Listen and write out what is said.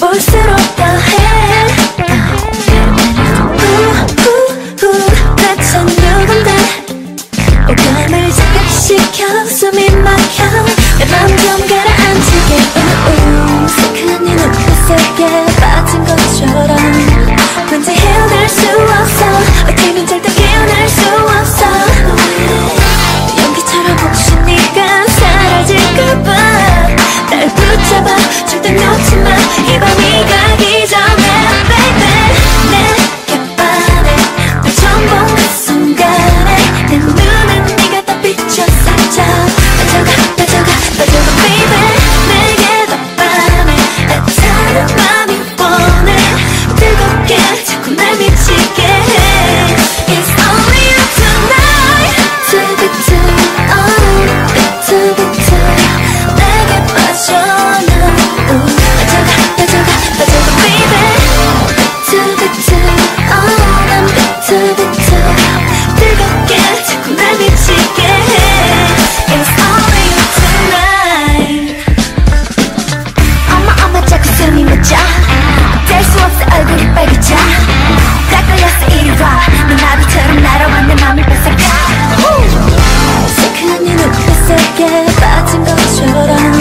볼수록 더해 후후후 다친 누군데 오감을 자극시켜 숨이 막혀 내 맘 좀 가라앉히게 우우 시큰이 눈 그 속에 색에 빠진 것처럼